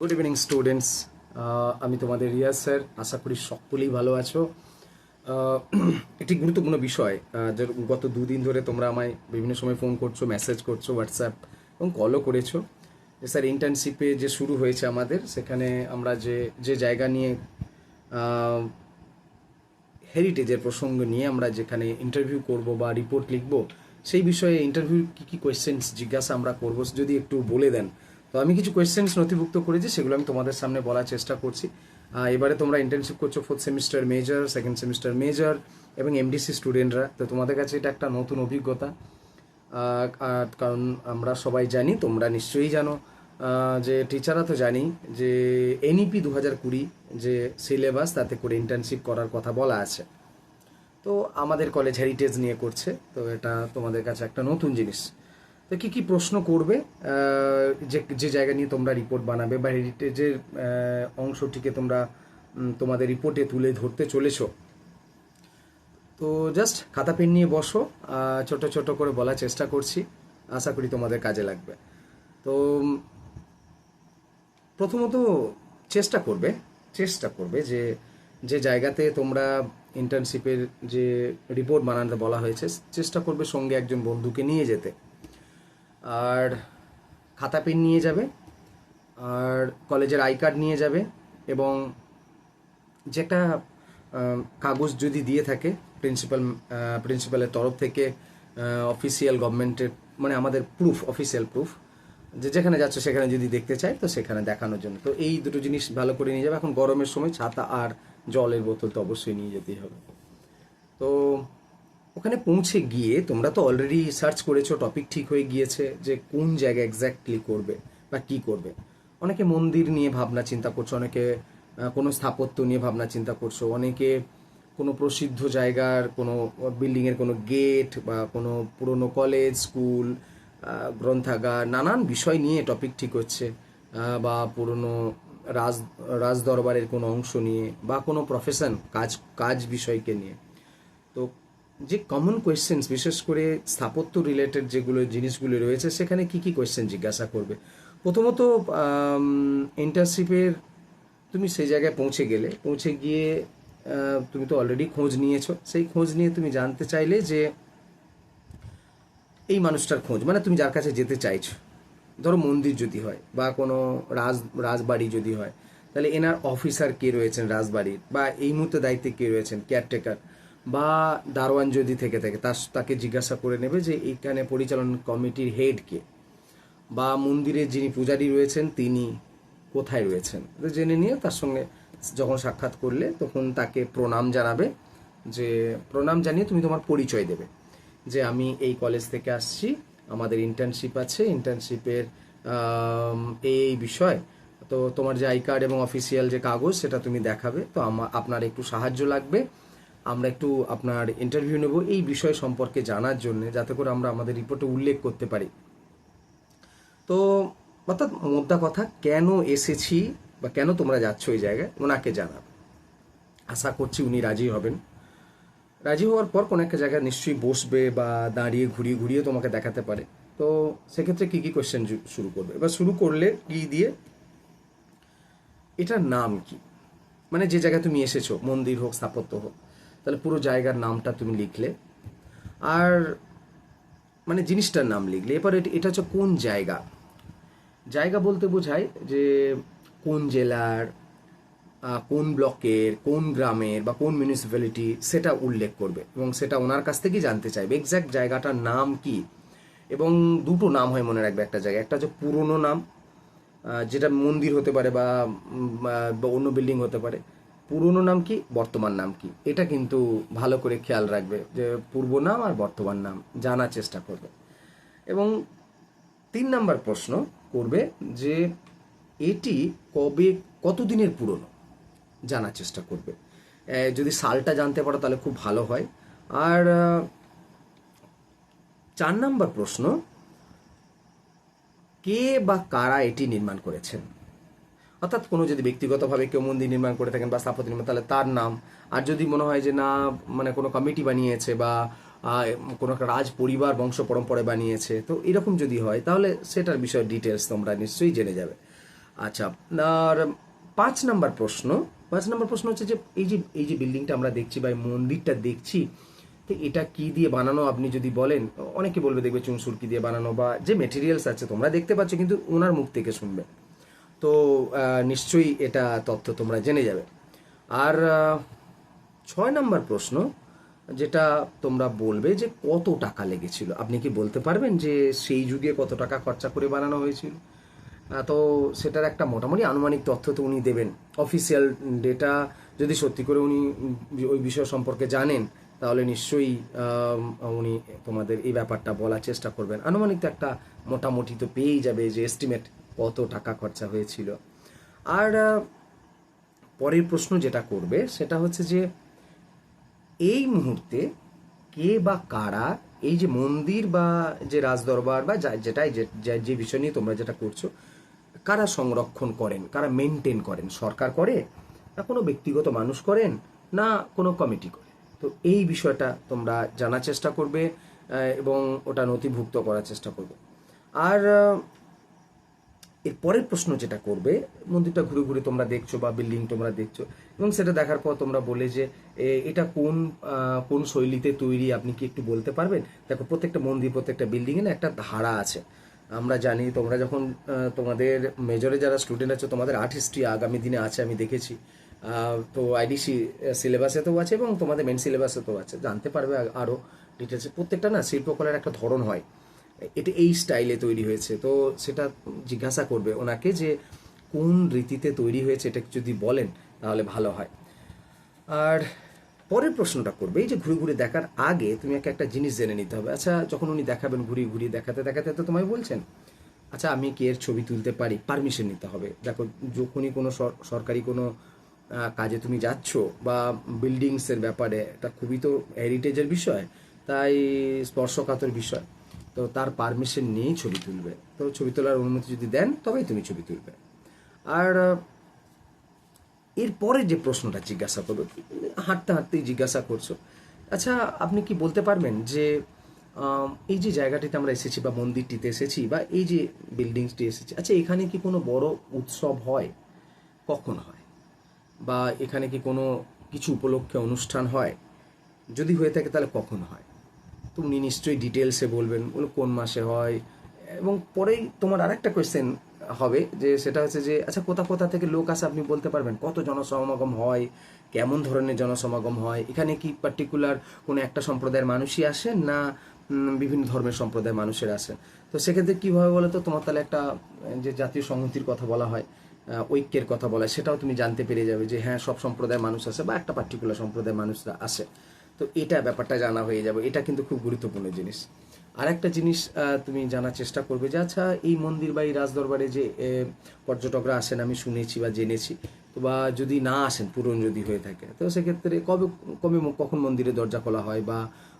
Good evening students আমি তোমাদের Riaz sir. আশা করি সকলেই ভালো আছো। আহ, একটি গুরুত্বপূর্ণ বিষয় যে গত দুদিন ধরে তোমরা আমায় বিভিন্ন সময় ফোন করছ মেসেজ করছ হোয়াটসঅ্যাপ এবং কলও করেছ। যে স্যার ইন্টার্নশিপে যে শুরু হয়েছে আমাদের সেখানে আমরা যে যে জায়গা নিয়ে হেরিটেজের প্রসঙ্গ নিয়ে আমরা যেখানে ইন্টারভিউ করব বা রিপোর্ট লিখব সেই বিষয়ে ইন্টারভিউ কী কী কোয়েশ্চেন্স জিজ্ঞাসা আমরা করব যদি একটু বলে দেন। তো আমি কিছু কোয়েশ্চেন্স নথিভুক্ত করেছি, সেগুলো আমি তোমাদের সামনে বলার চেষ্টা করছি। এবারে তোমরা ইন্টার্নশিপ করছ fourth semester major second semester major এবং এমডিসি স্টুডেন্টরা তো তোমাদের কাছে এটা একটা নতুন অভিজ্ঞতা। কারণ আমরা সবাই জানি, তোমরা নিশ্চয়ই জানো যে টিচাররা তো জানি যে এনইপি দু হাজার কুড়ি যে সিলেবাস তাতে করে ইন্টার্নশিপ করার কথা বলা আছে। তো আমাদের কলেজ হেরিটেজ নিয়ে করছে, তো এটা তোমাদের কাছে একটা নতুন জিনিস। তো কি কি প্রশ্ন করবে? যে যে জায়গা নিয়ে তোমরা রিপোর্ট বানাবে বা হেরিটেজের অংশটিকে তোমরা তোমাদের রিপোর্টে তুলে ধরতে চলেছো। তো জাস্ট খাতা, পেন নিয়ে বসো ছোট ছোট করে বলার চেষ্টা করছি। আশা করি তোমাদের কাজে লাগবে। তো প্রথমত চেষ্টা করবে চেষ্টা করবে যে যে জায়গাতে তোমরা ইন্টার্নশিপের যে রিপোর্ট বানাতে বলা হয়েছে, চেষ্টা করবে সঙ্গে একজন বন্ধুকে নিয়ে যেতে। আর খাতা পেন নিয়ে যাবে, আর কলেজের আই কার্ড নিয়ে যাবে এবং যে একটা কাগজ যদি দিয়ে থাকে প্রিন্সিপাল প্রিন্সিপালের তরফ থেকে অফিসিয়াল গভর্নমেন্টের মানে আমাদের প্রুফ অফিসিয়াল প্রুফ যে যেখানে যাচ্ছে সেখানে যদি দেখতে চায় তো সেখানে দেখানোর জন্য। তো এই দুটো জিনিস ভালো করে নিয়ে যাবে। এখন গরমের সময় ছাতা আর জলের বোতল তো অবশ্যই নিয়ে যেতেই হবে। তো ওখানে পৌঁছে গিয়ে তোমরা তো অলরেডি সার্চ করেছ টপিক ঠিক হয়ে গিয়েছে যে কোন জায়গায় এক্স্যাক্টলি করবে বা কি করবে। অনেকে মন্দির নিয়ে ভাবনা চিন্তা করছ, অনেকে কোনো স্থাপত্য নিয়ে ভাবনা চিন্তা করছ, অনেকে কোনো প্রসিদ্ধ জায়গার, কোনো বিল্ডিংয়ের কোনো গেট বা কোনো পুরনো কলেজ স্কুল গ্রন্থাগার, নানান বিষয় নিয়ে টপিক ঠিক হচ্ছে বা পুরনো রাজ রাজ দরবারের কোনো অংশ নিয়ে বা কোনো প্রফেশন কাজ কাজ বিষয়কে নিয়ে। তো যে কমন কোয়েশ্চেন্স বিশেষ করে স্থাপত্য রিলেটেড যেগুলো জিনিসগুলো রয়েছে, সেখানে কি কি কোয়েশ্চেন জিজ্ঞাসা করবে? প্রথমত ইন্টার্নশিপের তুমি সেই জায়গায় পৌঁছে গেলে, পৌঁছে গিয়ে তুমি তো অলরেডি খোঁজ নিয়েছো। সেই খোঁজ নিয়ে তুমি জানতে চাইলে যে এই মানুষটার খোঁজ মানে তুমি যার কাছে যেতে চাইছো। ধরো মন্দির যদি হয় বা কোনো রাজ, রাজবাড়ি যদি হয়, তাহলে এনার অফিসার কে রয়েছেন রাজবাড়ির, বা এই মুহূর্তে দায়িত্বে কে রয়েছেন কেয়ারটেকার বা দারোয়ান যদি থেকে থাকে তার তাকে জিজ্ঞাসা করে নেবে যে এইখানে পরিচালন কমিটির হেড কে বা মন্দিরে যিনি পূজারী রয়েছেন, তিনি কোথায় রয়েছেন? জেনে নিয়ে তার সঙ্গে যখন সাক্ষাৎ করলে তখন তাকে প্রণাম জানাবে যে, প্রণাম জানিয়ে তুমি তোমার পরিচয় দেবে যে আমি এই কলেজ থেকে আসছি, আমাদের ইন্টার্নশিপ আছে ইন্টার্নশিপের এই বিষয়, তো তোমার যে আই কার্ড এবং অফিসিয়াল যে কাগজ, সেটা তুমি দেখাবে, তো আমার আপনার একটু সাহায্য লাগবে। আমরা একটু আপনার ইন্টারভিউ নেব এই বিষয় সম্পর্কে জানার জন্য, যাতে করে আমরা আমাদের রিপোর্টে উল্লেখ করতে পারি। তো, অর্থাৎ মোদ্দা কথা, কেন এসেছি বা কেন তোমরা যাচ্ছ ওই জায়গায়, ওনাকে জানাবে। আশা করছি উনি রাজি হবেন। রাজি হওয়ার পর কোনো একটা জায়গায় নিশ্চয়ই বসবে বা দাঁড়িয়ে ঘুরিয়ে ঘুরিয়ে তোমাকে দেখাতে পারে। তো, সেক্ষেত্রে কি কি কোয়েশ্চেন শুরু করবে? এবার শুরু করলে কি দিয়ে? এটার নাম কি? মানে যে জায়গায় তুমি এসেছ, মন্দির হোক, স্থাপত্য হোক। তাহলে পুরো জায়গার নামটা তুমি লিখলে। আর মানে জিনিসটার নাম লিখলে। এবার এটা- হচ্ছে কোন জায়গা? জায়গা বলতে বোঝায় যে কোন জেলার কোন ব্লকের, কোন গ্রামের বা কোন মিউনিসিপ্যালিটি সেটা উল্লেখ করবে এবং সেটা ওনার কাছ থেকেই জানতে চাইবে। এক্স্যাক্ট জায়গাটার নাম কি? এবং দুটো নাম হয় মনে রাখবে একটা জায়গায়। একটা হচ্ছে পুরনো নাম যেটা মন্দির হতে পারে বা অন্য বিল্ডিং হতে পারে। পুরনো নাম কি, বর্তমান নাম কি? এটা কিন্তু ভালো করে খেয়াল রাখবে যে পূর্ব নাম আর বর্তমান নাম জানার চেষ্টা করবে। এবং তিন নাম্বার প্রশ্ন করবে যে এটি কবে, কতদিনের পুরনো? জানার চেষ্টা করবে। যদি সালটা জানতে পারো তাহলে খুব ভালো হয়। আর চার নাম্বার প্রশ্ন, কে বা কারা এটি নির্মাণ করেছেন? অর্থাৎ কোনো যদি ব্যক্তিগতভাবে কেউ মন্দির নির্মাণ করে থাকেন বা স্থাপত্য নির্মাণ, তাহলে তার নাম। আর যদি মনে হয় যে না মানে কোনো কমিটি বানিয়েছে বা কোনো একটা রাজ পরিবার বংশ পরম্পরায় বানিয়েছে, তো এরকম যদি হয়, তাহলে সেটার বিষয়ে ডিটেলস তোমরা নিশ্চয়ই জেনে যাবে। আচ্ছা আর পাঁচ নাম্বার প্রশ্ন। পাঁচ নাম্বার প্রশ্ন হচ্ছে যে, এই যে এই যে বিল্ডিংটা আমরা দেখছি বা এই মন্দিরটা দেখছি, তো এটা কি দিয়ে বানানো? আপনি যদি বলেন, অনেকে বলবে দেখবে চুনসুরকি দিয়ে বানানো বা যে মেটেরিয়ালস আছে তোমরা দেখতে পাচ্ছ, কিন্তু ওনার মুখ থেকে শুনবে। তো নিশ্চয়ই এটা তথ্য তোমরা জেনে যাবে। আর ছয় নম্বর প্রশ্ন, যেটা তোমরা বলবে যে কত টাকা লেগেছিল। আপনি কি বলতে পারবেন যে সেই যুগে কত টাকা খরচা করে বানানো হয়েছিল? তো সেটার একটা মোটামুটি আনুমানিক তথ্য তো উনি দেবেন। অফিসিয়াল ডেটা যদি সত্যি করে উনি ওই বিষয় সম্পর্কে জানেন, তাহলে নিশ্চয়ই উনি তোমাদের এই ব্যাপারটা বলার চেষ্টা করবেন। আনুমানিক তো একটা মোটামুটি তো পেয়েই যাবে যে এস্টিমেট কত টাকা খরচা হয়েছিল। আর পরের প্রশ্ন যেটা করবে সেটা হচ্ছে যে, এই মুহূর্তে কে বা কারা এই যে মন্দির বা যে রাজদরবার বা যেটাই যে- বিষয় নিয়ে তোমরা যেটা করছ, কারা সংরক্ষণ করেন, কারা মেনটেন করেন? সরকার করে না কোনো ব্যক্তিগত মানুষ করেন না কোনো কমিটি করে? তো এই বিষয়টা তোমরা জানার চেষ্টা করবে এবং ওটা নথিভুক্ত করার চেষ্টা করবে। আর এর পরের প্রশ্ন যেটা করবে, মন্দিরটা ঘুরে ঘুরে তোমরা দেখছ বা বিল্ডিং তোমরা দেখছ, এবং সেটা দেখার পর তোমরা বলে যে এটা কোন কোন শৈলীতে তৈরি আপনি কি একটু বলতে পারবেন? দেখো, প্রত্যেকটা মন্দির, প্রত্যেকটা বিল্ডিং এ না একটা ধারা আছে। আমরা জানি তোমরা যখন তোমাদের মেজরে যারা স্টুডেন্ট আছে, তোমাদের আর্ট হিস্ট্রি আগামী দিনে আছে, আমি দেখেছি। তো আইডিসি সিলেবাসেতেও আছে এবং তোমাদের মেন সিলেবাসেতেও আছে। জানতে পারবে আ- আরও ডিটেলসে প্রত্যেকটা না শিল্পকলার একটা ধরন হয়। এটা এই স্টাইলে তৈরি হয়েছে। তো সেটা জিজ্ঞাসা করবে ওনাকে যে কোন রীতিতে তৈরি হয়েছে এটা যদি বলেন তাহলে ভালো হয়। আর পরের প্রশ্নটা করবে, এই যে ঘুরে ঘুরে দেখার আগে তুমি একটা একটা জিনিস জেনে নিতে হবে। আচ্ছা যখন উনি দেখাবেন ঘুরিয়ে ঘুরিয়ে দেখাতে দেখাতে তো তোমায় বলছেন আচ্ছা আমি কি এর ছবি তুলতে পারি? পারমিশন নিতে হবে। দেখো, যখনই কোনো সরকারি কোনো কাজে তুমি যাচ্ছ বা বিল্ডিংসের ব্যাপারে, এটা খুবই তো হেরিটেজের বিষয়, তাই স্পর্শকাতর বিষয়। তো তার পারমিশন নিয়েই ছবি তুলবে। তো ছবি তোলার অনুমতি যদি দেন, তবেই তুমি ছবি তুলবে। আর এরপরে যে প্রশ্নটা জিজ্ঞাসা করবে, হাঁটতে হাঁটতেই জিজ্ঞাসা করছ। আচ্ছা আপনি কি বলতে পারবেন যে এই যে জায়গাটিতে আমরা এসেছি বা মন্দিরটিতে এসেছি বা এই যে বিল্ডিংসটি এসেছি আচ্ছা এখানে কি কোনো বড় উৎসব হয়? কখন হয়? বা এখানে কি কোনো কিছু উপলক্ষে অনুষ্ঠান হয়? যদি হয়ে থাকে তাহলে কখন হয়? উনি নিশ্চয়ই ডিটেলসে বলবেন, বলো কোন মাসে হয়। এবং পরেই তোমার আরেকটা কোয়েশ্চেন হবে, যে সেটা হচ্ছে যে আচ্ছা কোথা কোথা থেকে লোক আসে আপনি বলতে পারবেন? কত জনসমাগম হয়? কেমন ধরনের জনসমাগম হয়? এখানে কি পার্টিকুলার কোনো একটা সম্প্রদায়ের মানুষই আসেন না বিভিন্ন ধর্মের সম্প্রদায়ের মানুষের আসেন? তো সেক্ষেত্রে কীভাবে বলো তো তোমার তাহলে একটা, যে জাতীয় সংহতির কথা বলা হয় ঐক্যের কথা বলা সেটাও তুমি জানতে পেরে যাবে যে হ্যাঁ সব সম্প্রদায়ের মানুষ আসে বা একটা পার্টিকুলার সম্প্রদায়ের মানুষরা আসে। তো এটা ব্যাপারটা জানা হয়ে যাবে। এটা কিন্তু খুব গুরুত্বপূর্ণ জিনিস। আর একটা জিনিস তুমি জানার চেষ্টা করবে যে আচ্ছা এই মন্দির বা এই রাজদরবারে যে পর্যটকরা আসেন, আমি শুনেছি বা জেনেছি বা যদি না আসেন, পূরণ যদি হয়ে থাকে, তো সেক্ষেত্রে কবে কবে কখন মন্দিরে দরজা খোলা হয় বা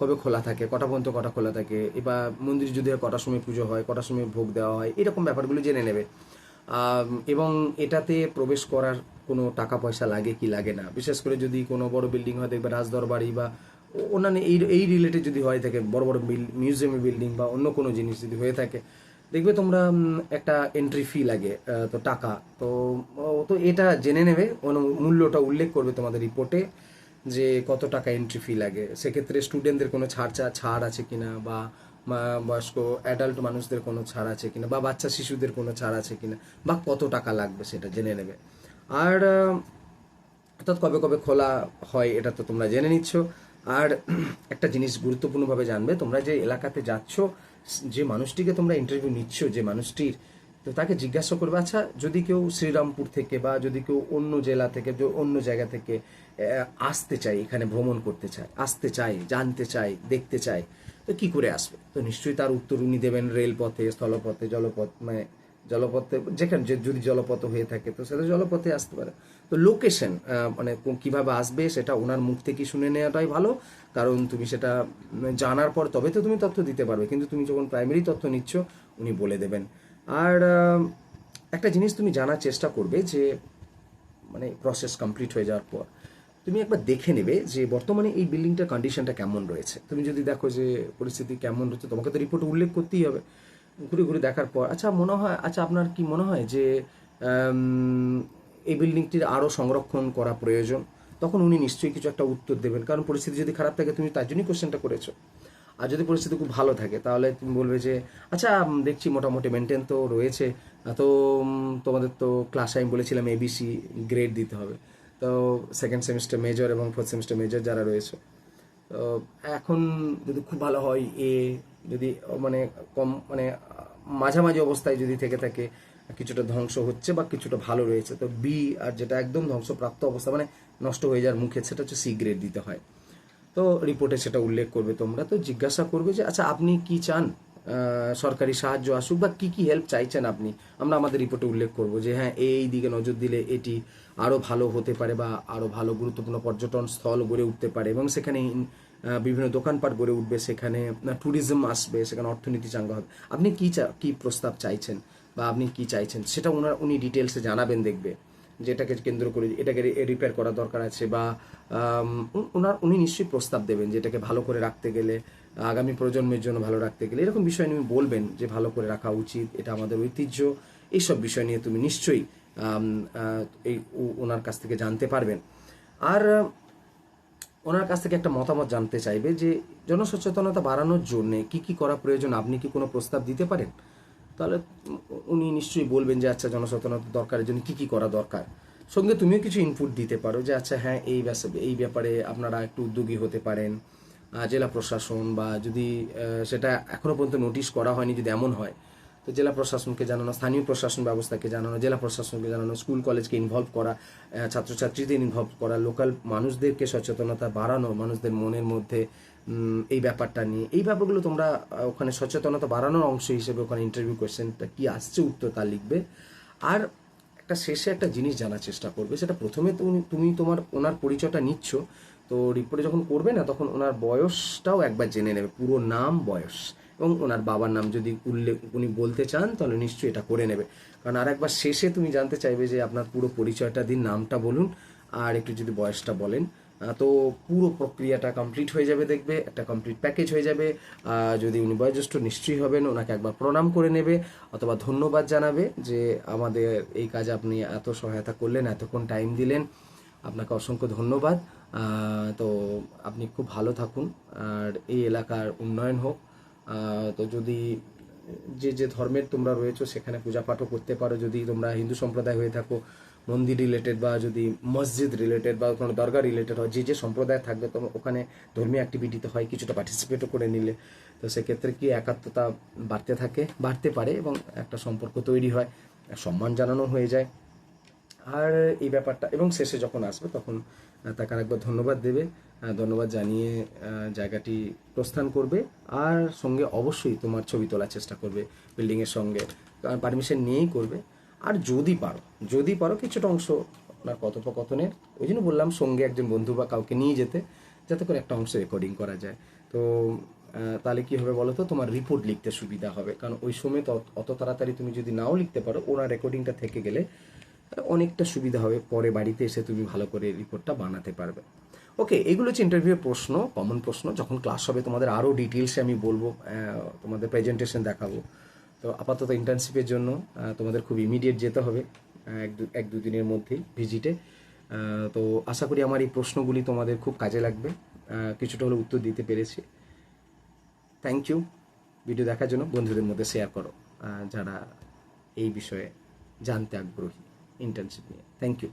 কবে খোলা থাকে, কটা পর্যন্ত কটা খোলা থাকে? এবার মন্দির যদি কটার সময় পুজো হয়, কটার সময় ভোগ দেওয়া হয়, এরকম ব্যাপারগুলো জেনে নেবে। এবং এটাতে প্রবেশ করার কোনো টাকা পয়সা লাগে কি লাগে না। বিশেষ করে যদি কোনো বড় বিল্ডিং হয়, দেখবে রাজদরবাড়ি বা অন্যান্য এই এই রিলেটেড যদি হয়ে থাকে বড় বড় মিউজিয়ামের বিল্ডিং বা অন্য কোনো জিনিস যদি হয়ে থাকে, দেখবে তোমরা একটা এন্ট্রি ফি লাগে তো টাকা। তো তো এটা জেনে নেবে মূল্যটা উল্লেখ করবে তোমাদের রিপোর্টে যে কত টাকা এন্ট্রি ফি লাগে। সেক্ষেত্রে স্টুডেন্টদের কোনো ছাড় ছাড় আছে কিনা বা বয়স্ক অ্যাডাল্ট মানুষদের কোনো ছাড় আছে কিনা বা বাচ্চা শিশুদের কোনো ছাড় আছে কিনা বা কত টাকা লাগবে সেটা জেনে নেবে। আর অর্থাৎ কবে কবে খোলা হয় এটা তো তোমরা জেনে নিচ্ছ। আর, একটা জিনিস গুরুত্বপূর্ণভাবে জানবে, তোমরা যে এলাকাতে যাচ্ছ, যে মানুষটিকে তোমরা ইন্টারভিউ নিচ্ছ, যে মানুষটির, তো তাকে জিজ্ঞাসা করবে আচ্ছা যদি কেউ শ্রীরামপুর থেকে বা যদি কেউ অন্য জেলা থেকে অন্য জায়গা থেকে আসতে চায়, এখানে ভ্রমণ করতে চায়, আসতে চায়, জানতে চায়, দেখতে চায় তো কি করে আসবে? তো নিশ্চয়ই তার উত্তর উনি দেবেন রেলপথে, স্থলপথে, জলপথ মানে জলপথে, যেখানে যদি জলপথ হয়ে থাকে, তো সেটা জলপথে আসতে পারে। তো লোকেশন মানে কীভাবে আসবে সেটা ওনার মুখ থেকে শুনে নেওয়াটাই ভালো। কারণ তুমি সেটা জানার পর তবে তো তুমি তথ্য দিতে পারবে। কিন্তু তুমি যখন প্রাইমারি তথ্য নিচ্ছ, উনি বলে দেবেন। আর একটা জিনিস তুমি জানার চেষ্টা করবে যে মানে প্রসেস কমপ্লিট হয়ে যাওয়ার পর তুমি একবার দেখে নেবে যে বর্তমানে এই বিল্ডিংটার কন্ডিশনটা কেমন রয়েছে। তুমি যদি দেখো যে পরিস্থিতি কেমন রয়েছে, তোমাকে তো রিপোর্টে উল্লেখ করতেই হবে। ঘুরে ঘুরে দেখার পর আচ্ছা মনে হয় আচ্ছা আপনার কি মনে হয় যে এই বিল্ডিংটির আরও সংরক্ষণ করা প্রয়োজন? তখন উনি নিশ্চয়ই কিছু একটা উত্তর দেবেন। কারণ পরিস্থিতি যদি খারাপ থাকে, তুমি তার জন্যই কোশ্চেনটা করেছ। আর যদি পরিস্থিতি খুব ভালো থাকে, তাহলে তুমি বলবে যে আচ্ছা দেখছি মোটামুটি মেনটেন তো রয়েছে। তো তোমাদের তো ক্লাসে আমি বলেছিলাম এবিসি গ্রেড দিতে হবে। তো সেকেন্ড সেমিস্টার মেজর এবং ফোর্থ সেমিস্টার মেজর যারা রয়েছে। তো এখন যদি খুব ভালো হয় এ যদি মানে কম মানে মাঝামাঝি অবস্থায় যদি থেকে থাকে, কিছুটা ধ্বংস হচ্ছে বা কিছুটা ভালো রয়েছে, তো বি আর যেটা একদম ধ্বংসপ্রাপ্ত অবস্থা মানে নষ্ট হয়ে যাওয়ার মুখে, সেটা হচ্ছে সি গ্রেড দিতে হয়। তো রিপোর্টে সেটা উল্লেখ করবে তোমরা। তো জিজ্ঞাসা করবে যে আচ্ছা আপনি কি চান? সরকারি সাহায্য আসুক বা কি কি হেল্প চাইছেন আপনি? আমরা আমাদের রিপোর্টে উল্লেখ করব যে হ্যাঁ এই দিকে নজর দিলে এটি আরও ভালো হতে পারে বা আরও ভালো গুরুত্বপূর্ণ পর্যটন স্থল গড়ে উঠতে পারে এবং সেখানে বিভিন্ন দোকানপাট গড়ে উঠবে, সেখানে ট্যুরিজম আসবে, সেখানে অর্থনীতি চাঙ্গা হবে আপনি কী চা, কী প্রস্তাব চাইছেন বা আপনি কি চাইছেন? সেটা ওনার, উনি ডিটেলসে জানাবেন দেখবে যেটাকে কেন্দ্র করে, এটাকে রিপেয়ার করা দরকার আছে বা ওনার উনি নিশ্চয়ই প্রস্তাব দেবেন যেটাকে ভালো করে রাখতে গেলে, আগামী প্রজন্মের জন্য ভালো রাখতে গেলে। এরকম বিষয় নিয়ে বলবেন যে ভালো করে রাখা উচিত, এটা আমাদের ঐতিহ্য। এইসব বিষয় নিয়ে তুমি নিশ্চয়ই এই ওনার কাছ থেকে জানতে পারবেন। আর ওনার কাছ থেকে একটা মতামত জানতে চাইবে যে, জনসচেতনতা বাড়ানোর জন্যে কি কি করা প্রয়োজন? আপনি কি কোনো প্রস্তাব দিতে পারেন? তাহলে উনি নিশ্চয়ই বলবেন যে আচ্ছা জনসচেতনতা দরকারের জন্য কি কি করা দরকার? সঙ্গে তুমিও কিছু ইনপুট দিতে পারো যে আচ্ছা হ্যাঁ এই এই ব্যাপারে আপনারা একটু উদ্যোগী হতে পারেন। জেলা প্রশাসন বা যদি সেটা এখনও পর্যন্ত নোটিশ করা হয়নি, যদি এমন হয় তো জেলা প্রশাসনকে জানানো, স্থানীয় প্রশাসন ব্যবস্থাকে জানানো, জেলা প্রশাসনকে জানানো, স্কুল, কলেজকে ইনভলভ করা ছাত্রছাত্রীদের ইনভলভ করা লোকাল মানুষদেরকে সচেতনতা বাড়ানো, মানুষদের মনের মধ্যে এই ব্যাপারটা নিয়ে। এই ব্যাপারগুলো তোমরা ওখানে সচেতনতা বাড়ানোর অংশ হিসেবে ওখানে ইন্টারভিউ কোয়েশ্চেনটা কি আসছে, উত্তর তা লিখবে। আর একটা শেষে একটা জিনিস জানার চেষ্টা করবে, সেটা প্রথমে তুমি তুমি তোমার, ওনার পরিচয়টা নিচ্ছ। তো রিপোর্টে যখন করবে না, তখন ওনার বয়সটাও একবার জেনে নেবে, পুরো নাম, বয়স। এবং ওনার বাবার নাম যদি উল্লেখ উনি বলতে চান, তাহলে নিশ্চয়ই এটা করে নেবে। কারণ আর একবার শেষে তুমি জানতে চাইবে যে আপনার পুরো পরিচয়টা দিন, নামটা বলুন, আর একটু যদি বয়সটা বলেন। তো পুরো প্রক্রিয়াটা কমপ্লিট হয়ে যাবে দেখবে, একটা কমপ্লিট প্যাকেজ হয়ে যাবে। যদি উনি বয়োজ্যেষ্ঠ, নিশ্চয়ই হবেন, ওনাকে একবার প্রণাম করে নেবে, অথবা ধন্যবাদ জানাবে যে আমাদের এই কাজ আপনি এত সহায়তা করলেন, এতক্ষণ টাইম দিলেন। আপনাকে অসংখ্য ধন্যবাদ। তো আপনি খুব ভালো থাকুন, আর এই এলাকার উন্নয়ন হোক। তো যদি যে যে ধর্মের তোমরা রয়েছো, সেখানে পূজা পাঠও করতে পারো। যদি তোমরা হিন্দু সম্প্রদায় হয়ে থাকো, মন্দির রিলেটেড বা যদি মসজিদ রিলেটেড বা কোনো দরগা রিলেটেড হয়, যে যে সম্প্রদায় থাকবে, তো ওখানে ধর্মীয় অ্যাক্টিভিটিতে হয়, কিছুটা পার্টিসিপেটও করে নিলে। তো সেক্ষেত্রে কি একাত্মতা বাড়তে থাকে? বাড়তে পারে এবং একটা সম্পর্ক তৈরি হয়, সম্মান জানানো হয়ে যায়। আর এই ব্যাপারটা, এবং শেষে যখন আসবে, তখন তাকে আরেকবার ধন্যবাদ দেবে। ধন্যবাদ জানিয়ে জায়গাটি প্রস্থান করবে। আর সঙ্গে অবশ্যই তোমার ছবি তোলার চেষ্টা করবে বিল্ডিংয়ের সঙ্গে। পারমিশন নিয়েই করবে। আর যদি পারো যদি পারো কিছুটা অংশ আপনার কথোপকথনের, ওই জন্য বললাম সঙ্গে একজন বন্ধু বা কাউকে নিয়ে যেতে, যাতে করে একটা অংশ রেকর্ডিং করা যায়। তো তাহলে কী হবে বলো তো? তোমার রিপোর্ট লিখতে সুবিধা হবে। কারণ ওই সময় তো অত- তাড়াতাড়ি তুমি যদি নাও লিখতে পারো, ওনার রেকর্ডিংটা থেকে গেলে অনেকটা সুবিধা হবে। পরে বাড়িতে এসে তুমি ভালো করে রিপোর্টটা বানাতে পারবে। ওকে এগুলো হচ্ছে ইন্টারভিউর প্রশ্ন কমন প্রশ্ন। যখন ক্লাস হবে, তোমাদের আরও ডিটেলসে আমি বলব তোমাদের প্রেজেন্টেশন দেখাবো। তো আপাতত ইন্টার্নশিপের জন্য তোমাদের খুব ইমিডিয়েট যেতে হবে এক দু এক দু দিনের মধ্যেই ভিজিটে তো আশা করি আমার এই প্রশ্নগুলি তোমাদের খুব কাজে লাগবে। কিছুটা হলে উত্তর দিতে পেরেছি। থ্যাংক ইউ ভিডিও দেখার জন্য বন্ধুদের মধ্যে শেয়ার করো যারা এই বিষয়ে জানতে আগ্রহী ইন্টার্নশিপ নিয়ে। Thank you